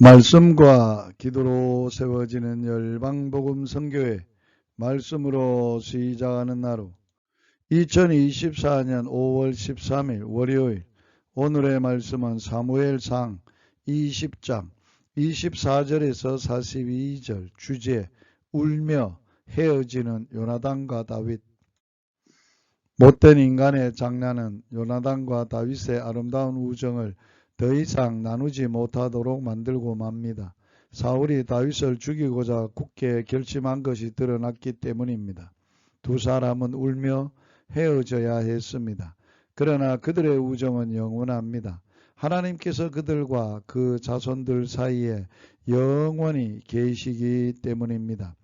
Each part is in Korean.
말씀과 기도로 세워지는 열방복음 선교회 말씀으로 시작하는 나로 2024년 5월 13일 월요일 오늘의 말씀은 사무엘상 20장 24절에서 42절 주제 울며 헤어지는 요나단과 다윗. 못된 인간의 장난은 요나단과 다윗의 아름다운 우정을 더 이상 나누지 못하도록 만들고 맙니다. 사울이 다윗을 죽이고자 굳게 결심한 것이 드러났기 때문입니다. 두 사람은 울며 헤어져야 했습니다. 그러나 그들의 우정은 영원합니다. 하나님께서 그들과 그 자손들 사이에 영원히 계시기 때문입니다.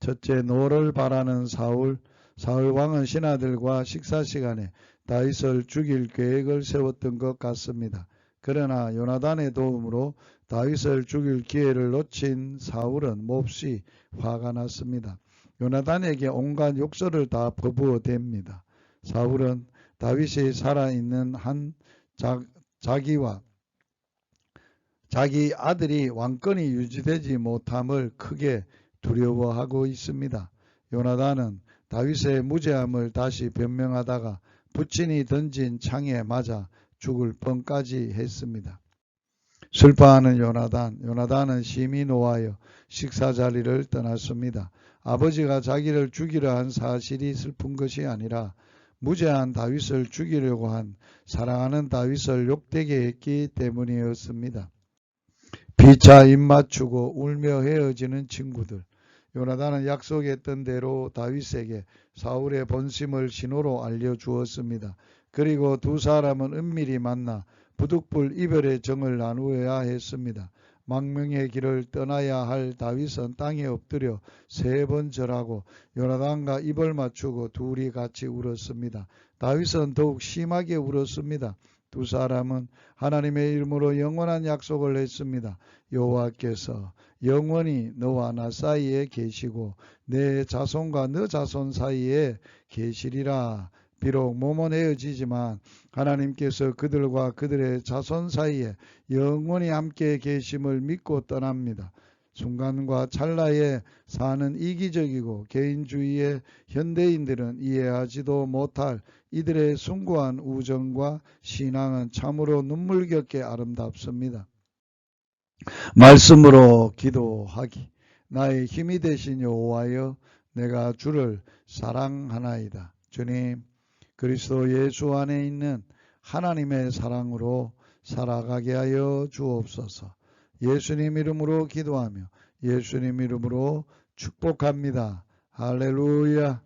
첫째 노를 바라는 사울 사울 왕은 신하들과 식사 시간에 다윗을 죽일 계획을 세웠던 것 같습니다. 그러나 요나단의 도움으로 다윗을 죽일 기회를 놓친 사울은 몹시 화가 났습니다. 요나단에게 온갖 욕설을 다 퍼부어 댑니다. 사울은 다윗이 살아있는 한 자, 자기와 자기 아들이 왕권이 유지되지 못함을 크게 두려워하고 있습니다. 요나단은 다윗의 무죄함을 다시 변명하다가 부친이 던진 창에 맞아 죽을 뻔까지 했습니다. 슬퍼하는 요나단, 요나단은 심히 노하여 식사 자리를 떠났습니다. 아버지가 자기를 죽이려 한 사실이 슬픈 것이 아니라 무죄한 다윗을 죽이려고 한 사랑하는 다윗을 욕되게 했기 때문이었습니다. 피차 입 맞추고 울며 헤어지는 친구들. 요나단은 약속했던 대로 다윗에게 사울의 본심을 신호로 알려주었습니다. 그리고 두 사람은 은밀히 만나 부득불 이별의 정을 나누어야 했습니다. 망명의 길을 떠나야 할 다윗은 땅에 엎드려 세 번 절하고 요나단과 입을 맞추고 둘이 같이 울었습니다. 다윗은 더욱 심하게 울었습니다. 두 사람은 하나님의 이름으로 영원한 약속을 했습니다. 여호와께서 영원히 너와 나 사이에 계시고 내 자손과 너 자손 사이에 계시리라. 비록 몸은 헤어지지만 하나님께서 그들과 그들의 자손 사이에 영원히 함께 계심을 믿고 떠납니다. 순간과 찰나에 사는 이기적이고 개인주의의 현대인들은 이해하지도 못할 이들의 숭고한 우정과 신앙은 참으로 눈물겹게 아름답습니다. 말씀으로 기도하기. 나의 힘이 되신 여호와여 내가 주를 사랑하나이다. 주님 그리스도 예수 안에 있는 하나님의 사랑으로 살아가게 하여 주옵소서. 예수님 이름으로 기도하며 예수님 이름으로 축복합니다. 할렐루야.